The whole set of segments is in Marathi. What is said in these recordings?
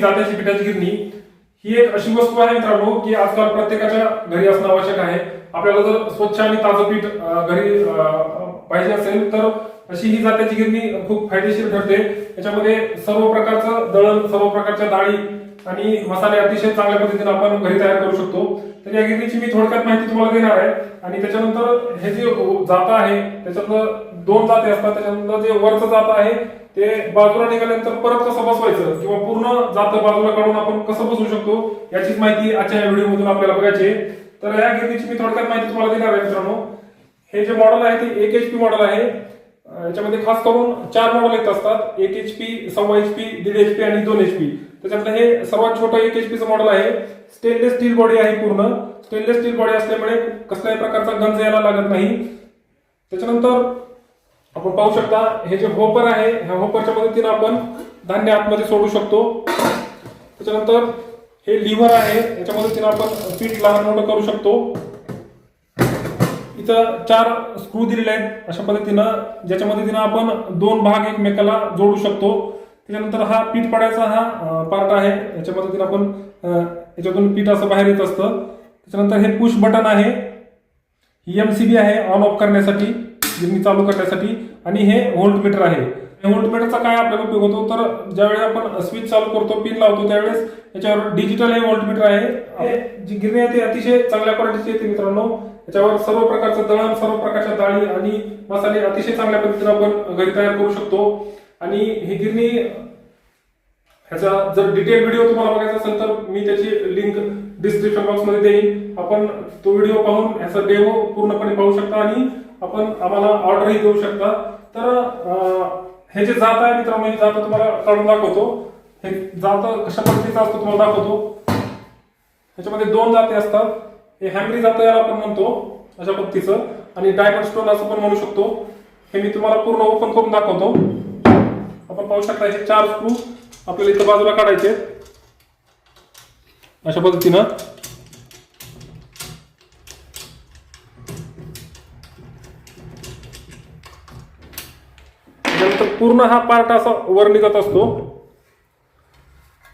ही आहे जात्याची पिठाची गिरणी ही एक अशी वस्तू आहे मित्रांनो की आजकाल प्रत्येकाच्या घरी असणं आवश्यक आहे. आपल्याला जर स्वच्छ आणि ताजं पीठ घरी पाहिजे असेल तर अशी ही जात्याची गिरणी खूप फायदेशीर ठरते. याच्यामध्ये सर्व प्रकारचं दळण सर्व प्रकारच्या डाळी आणि मसाले अतिशय चांगल्या पद्धतीने आपण घरी तयार करू शकतो. तर या गिरणीची मी थोडक्यात माहिती तुम्हाला देणार आहे. आणि त्याच्यानंतर हे जे जात आहे त्याच्यातलं दोन जाते असतात त्याच्यानंतर जे वरचं जात आहे ते बाजूला निघाल्यानंतर परत कसं बसवायचं? किंवा पूर्ण जात बाजूला काढून आपण कसं बसवू शकतो? याचीच माहिती आजच्या या व्हिडिओमधून आपल्याला बघायची आहे. तर या गिरणीची मी थोडक्यात माहिती तुम्हाला देणार आहे मित्रांनो. हे जे मॉडेल आहे ते एक एच पी मॉडेल आहे याच्यामध्ये खास करून चार मॉडेल येत असतात. एक एच पी सव्वा एच पी दीड एच पी आणि दोन एच पी त्याच्यातलं हे सर्वात छोटं एक एच पीचं मॉडेल आहे. स्टेनलेस स्टील बॉडी आहे पूर्ण. स्टेनलेस स्टील बॉडी असल्यामुळे कसल्याही प्रकारचा गंज यायला लागत नाही. त्याच्यानंतर आपण पाहू शकता हे जे होपर आहे ह्या होपरच्या मदतीने आपण धान्य आतमध्ये सोडू शकतो. त्याच्यानंतर हे लिव्हर आहे याच्या मदतीने आपण पीठ लहान मोठं करू शकतो. इथं चार स्क्रू दिलेले आहेत अशा पद्धतीनं ज्याच्या मदतीनं आपण दोन भाग एकमेकाला जोडू शकतो. त्याच्यानंतर हा पीठ पाडायचा हा पार्ट आहे याच्या मदतीनं आपण याच्यातून पीठ असं बाहेर येत असतं. त्याच्यानंतर हे पुश बटन आहे. ही एम सी बी आहे ऑन ऑफ करण्यासाठी. गिरणी चालू करण्यासाठी. आणि हे व्होल्ट मीटर आहे. व्होल्ट मीटरचा काय आपल्याला उपयोग होतो? तर ज्यावेळी आपण स्विच चालू करतो पिन लावतो त्यावेळेस याच्यावर डिजिटल हे व्होल्ट मीटर आहे. हे जी गिरणी आहे ती अतिशय चांगल्या क्वालिटीची येते मित्रांनो. याच्यावर सर्व प्रकारचं दळण सर्व प्रकारच्या डाळी आणि मसाले अतिशय चांगल्या पद्धतीने आपण घरी तयार करू शकतो. आणि ही गिरणी ह्याचा जर डिटेल व्हिडिओ तुम्हाला बघायचा असेल तर मी त्याची लिंक डिस्क्रिप्शन बॉक्समध्ये देईन. आपण तो व्हिडिओ पाहून ह्याचा डेमो पूर्णपणे पाहू शकता. आणि आपण आम्हाला ऑर्डरही देऊ शकता. तर हे जे जात आहे मित्रांनो हे जात तुम्हाला काढून दाखवतो. हे जात कशा पद्धतीचं असतं तुम्हाला दाखवतो. ह्याच्यामध्ये दोन जाती असतात. हे हॅमरी जात याला आपण म्हणतो अशा पद्धतीचं. आणि डायमंड स्टोन असं पण म्हणू शकतो. हे मी तुम्हाला पूर्ण ओपन करून दाखवतो. आपण पाहू शकता हे चार स्क्रू आपल्याला इथं बाजूला काढायचे अशा पद्धतीनं. पूर्ण हा पार्ट असा वर निघत असतो.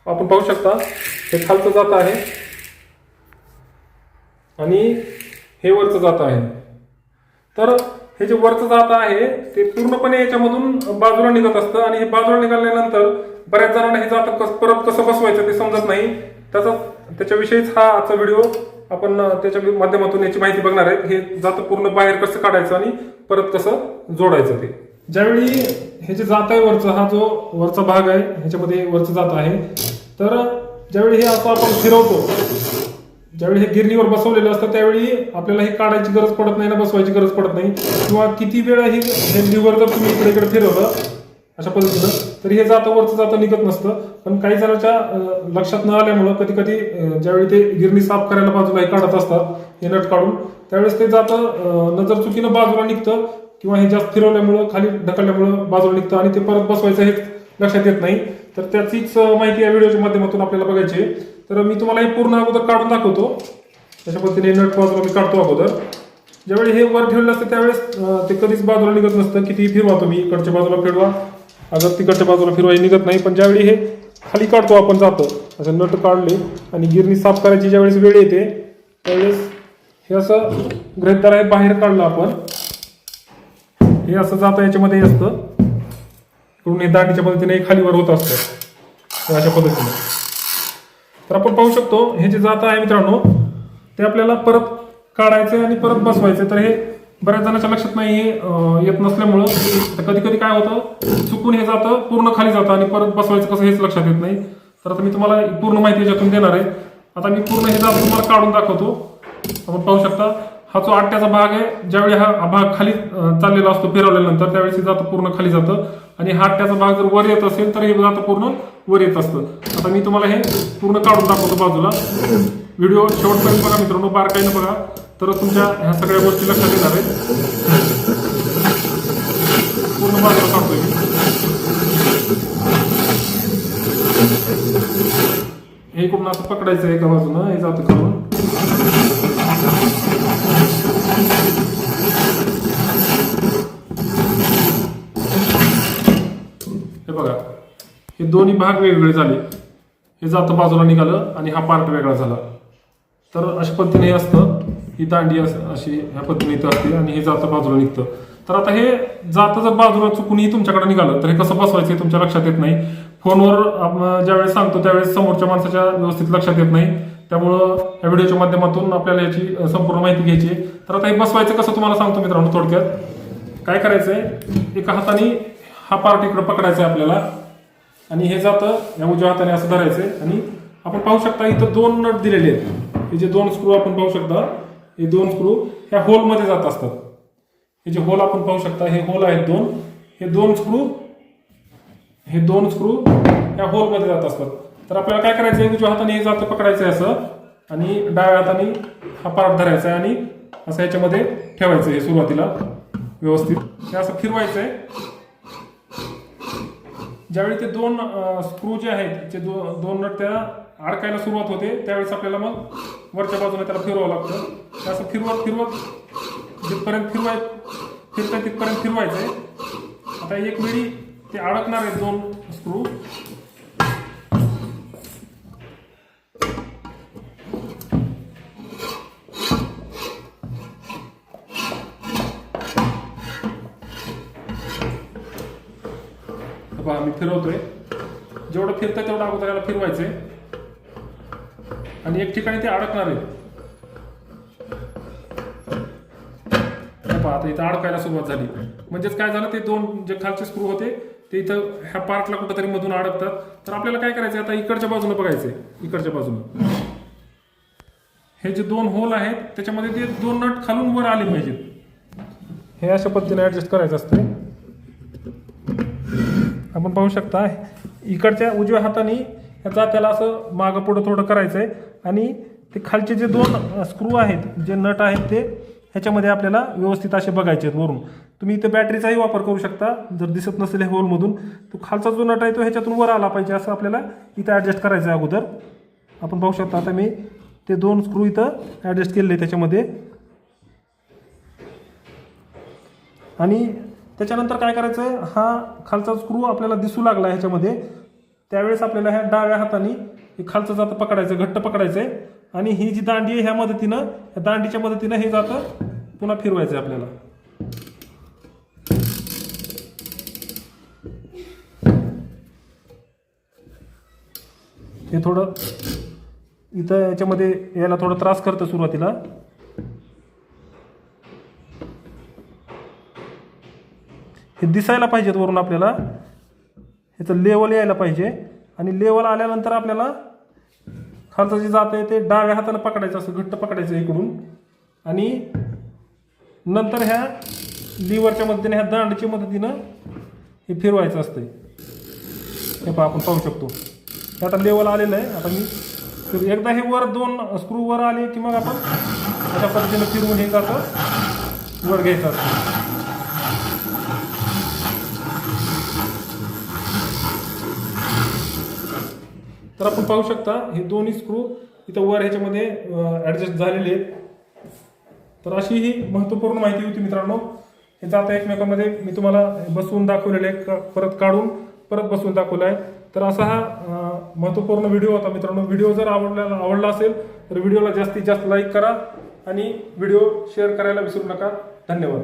आपण पाहू शकता हे खालचं जात आहे. आणि हे वरचं जात आहे. तर हे जे वरचं जात आहे ते पूर्णपणे याच्यामधून बाजूला निघत असतं. आणि हे बाजूला निघाल्यानंतर बऱ्याच जणांना हे जातं कस परत कसं बसवायचं ते समजत नाही. त्याचा त्याच्याविषयीच हा आजचा व्हिडिओ आपण त्याच्या माध्यमातून याची माहिती बघणार आहे हे जातं पूर्ण बाहेर कसं काढायचं आणि परत कसं जोडायचं ते. ज्यावेळी हे जे जात आहे वरचं हा जो वरचा भाग आहे ह्याच्यामध्ये वरचं जात आहे तर ज्यावेळी हे असं आपण फिरवतो ज्यावेळी हे गिरणीवर बसवलेलं असतं त्यावेळी आपल्याला हे काढायची गरज पडत नाही ना बसवायची गरज पडत नाही. किंवा किती वेळा ही हे लिव्हर जर तुम्ही इकडे इकडे फिरवलं अशा पद्धतीनं तर हे जातं वरचं जातं निघत नसतं. पण काही जणांच्या लक्षात न आल्यामुळं कधी कधी ज्यावेळी ते गिरणी साफ करायला बाजूला हे काढत असतात हे नट काढून त्यावेळेस ते जातं नजर चुकीनं बाजूला निघतं. किंवा हे जास्त फिरवल्यामुळं खाली ढकलल्यामुळं बाजूला निघतं आणि ते परत बसवायचं हे लक्षात येत नाही. तर त्याचीच माहिती या व्हिडिओच्या माध्यमातून आपल्याला बघायची आहे. तर मी तुम्हाला हे पूर्ण अगोदर काढून दाखवतो. त्याच्या पद्धतीने नट बाजूला मी काढतो अगोदर. ज्यावेळी हे वर ठेवलं असतं त्यावेळेस ते कधीच बाजूला निघत नसतं. किती फिरवा तुम्ही इकडच्या बाजूला फिरवा. अगर तिकडच्या बाजूला फिरवा हे निघत नाही. पण ज्यावेळी हे खाली काढतो आपण जातो असं नट काढले आणि गिरणी साफ करायची ज्यावेळेस वेळ येते त्यावेळेस हे असं गृहित आहे बाहेर काढलं आपण. हे असं जातं याच्यामध्ये हे असतं. इकडून हे दांडीच्या पद्धतीने हे खालीवर होत असतं. अशा पद्धतीने. तर आपण पाहू शकतो हे जे जात आहे मित्रांनो ते आपल्याला परत काढायचे आणि परत बसवायचे तर हे बऱ्याच जणांच्या लक्षात नाही हे येत नसल्यामुळं. कधी कधी काय होतं चुकून हे जातं पूर्ण खाली जातं आणि परत बसवायचं कसं हेच लक्षात येत नाही. तर आता मी तुम्हाला पूर्ण माहिती याच्यातून देणार आहे. आता मी पूर्ण हे जात तुम्हाला काढून दाखवतो. आपण पाहू शकता हा जो आट्याचा भाग आहे ज्यावेळी हा भाग खाली चाललेला असतो फिरवल्यानंतर त्यावेळेस हे जातं पूर्ण खाली जातं. आणि हा आट्याचा भाग जर वर येत असेल तर हे जातं पूर्ण वर येत असतं. आता मी तुम्हाला हे पूर्ण काढून दाखवतो बाजूला. व्हिडिओ शेवटपर्यंत बघा मित्रांनो बारकाईनं बघा. तर तुमच्या ह्या सगळ्या गोष्टी लक्षात येणार आहेत. पूर्ण बाजूला काढतोय मी. हे इकडून असं पकडायचं एका बाजूनं? हे जातं करून हे दोन्ही भाग वेगवेगळे झाले. हे जातं बाजूला निघालं आणि हा पार्ट वेगळा झाला. तर अशा पद्धतीने हे असतं. ही दांडी अशी ह्या पद्धतीने इथं असते आणि हे जातं बाजूला निघतं. तर आता हे जातं जर बाजूला चुकूनही तुमच्याकडे निघालं तर हे कसं बसवायचं हे तुमच्या लक्षात येत नाही. फोनवर आपण ज्यावेळेस सांगतो त्यावेळेस समोरच्या माणसाच्या व्यवस्थित लक्षात येत नाही. त्यामुळं या व्हिडिओच्या माध्यमातून आपल्याला याची संपूर्ण माहिती घ्यायची तर आता हे बसवायचं कसं तुम्हाला सांगतो मित्रांनो थोडक्यात. काय करायचंय? एका हाताने हा पार्ट इकडं पकडायचा आहे आपल्याला. आणि हे जातं या उजव्या हाताने असं धरायचंय आणि आपण पाहू शकता इथं दोन नट दिलेले आहेत. हे जे दोन स्क्रू आपण पाहू शकता हे दोन स्क्रू ह्या होलमध्ये जात असतात. हे जे होल आपण पाहू शकता हे होल आहेत दोन. हे दोन स्क्रू हे दोन स्क्रू ह्या होलमध्ये जात असतात. तर आपल्याला काय करायचं आहे? उजव्या हाताने हे जातं पकडायचं आहे असं. आणि डाव्या हाताने हा पार्ट धरायचा आहे आणि असं ह्याच्यामध्ये ठेवायचं आहे सुरुवातीला. व्यवस्थित. हे असं फिरवायचं आहे. ज्यावेळी ते दोन स्क्रू जे आहेत ते दो, दोन नट त्याला अडकायला सुरुवात होते त्यावेळेस आपल्याला मग वरच्या बाजूने त्याला फिरवावं लागतं. असं फिरवत फिरवत जिथपर्यंत फिरवाय फिरतंय तिथपर्यंत फिरवायचं आहे आता एक वेळी ते अडकणार आहेत दोन स्क्रू आम्ही फिरवतोय. जेवढं फिरतं तेवढं अगोदर याला फिरवायचंय. आणि एक ठिकाणी ते अडकणार आहे. आता इथं अडकायला सुरुवात झाली. म्हणजेच काय झालं ते दोन जे खालचे स्क्रू होते ते इथं ह्या पार्टला कुठंतरी मधून अडकतात. तर आपल्याला काय करायचं आता इकडच्या बाजूने बघायचंय. इकडच्या बाजूने. हे जे दोन होल आहेत त्याच्यामध्ये ते दोन नट खालून वर आले पाहिजेत. हे अशा पद्धतीने ऍडजस्ट करायचं असतं आपण पाहू शकता इकडच्या उजव्या हाताने ह्याचा त्याला असं मागं पुढं थोडं करायचं आहे आणि ते खालचे जे दोन स्क्रू आहेत जे नट आहेत ते ह्याच्यामध्ये आपल्याला व्यवस्थित असे बघायचे आहेत वरून. तुम्ही इथं बॅटरीचाही वापर करू शकता जर दिसत नसेल हे होलमधून तो खालचा जो नट आहे तो ह्याच्यातून वर आला पाहिजे असं आपल्याला इथं ॲडजस्ट करायचं आहे अगोदर. आपण पाहू शकता आता मी ते दोन स्क्रू इथं ॲडजस्ट केलेले त्याच्यामध्ये. आणि त्याच्यानंतर काय करायचं आहे हा खालचा स्क्रू आपल्याला दिसू लागला ह्याच्यामध्ये. त्यावेळेस आपल्याला ह्या डाव्या हाताने हे खालचं जातं पकडायचं घट्ट पकडायचं आहे आणि ही जी दांडी आहे ह्या मदतीनं ह्या दांडीच्या मदतीनं हे जातं पुन्हा फिरवायचं आहे आपल्याला. हे थोडं इथं याच्यामध्ये यायला थोडा त्रास करतं सुरुवातीला. हे दिसायला पाहिजेत वरून आपल्याला. ह्याचं लेवल यायला पाहिजे. आणि लेवल आल्यानंतर आपल्याला खालचं जे जात आहे ते डाव्या हाताने पकडायचं असं घट्ट पकडायचं इकडून. आणि नंतर ह्या लिव्हरच्या मदतीने ह्या दांडच्या मदतीनं हे फिरवायचं असतं हे पहा आपण पाहू शकतो. हे आता लेवल आलेलं आहे. आता मी फिर एकदा हे वर दोन स्क्रू वर आले की मग आपण अशा पद्धतीनं फिरवून हे जातं वर घ्यायचं असतं तर आपण पाहू शकता हे दोन्ही स्क्रू इथं वर ह्याच्यामध्ये ॲडजस्ट झालेले आहेत. तर अशी ही महत्त्वपूर्ण माहिती होती मित्रांनो. हे जाता एकमेकांमध्ये मी तुम्हाला बसवून दाखवलेले आहे. परत काढून परत बसवून दाखवलं आहे तर असा हा महत्त्वपूर्ण व्हिडिओ होता मित्रांनो. व्हिडिओ जर आवडला आवडला असेल तर व्हिडिओला जास्तीत जास्त लाईक करा आणि व्हिडिओ शेअर करायला विसरू नका. धन्यवाद.